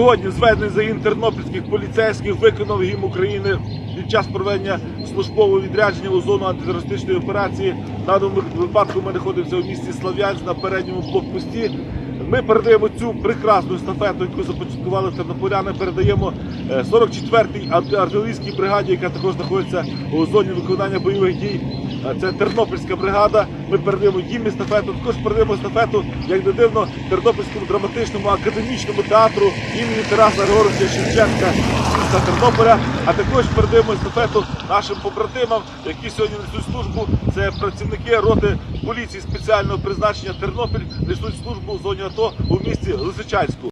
Сьогодні зведений загін тернопільських поліцейських виконав гімн України під час проведення службового відрядження у зону антитерористичної операції. В даному випадку ми знаходимося у місті Слав'янськ на передньому блокпості. Ми передаємо цю прекрасну естафету, яку започаткували тернополяни. Передаємо е, 44-й артилерійській бригаді, яка також знаходиться у зоні виконання бойових дій. Це Тернопільська бригада. Ми передаємо їм естафету. Також передаємо естафету, як не дивно, Тернопільському драматичному академічному театру імені Тараса Григоровича Шевченка міста Тернополя. А також передаємо естафету нашим побратимам, які сьогодні несуть службу. Це працівники роти поліції спеціального призначення Тернопіль несуть службу в зоні АТО у місті Лисичанську.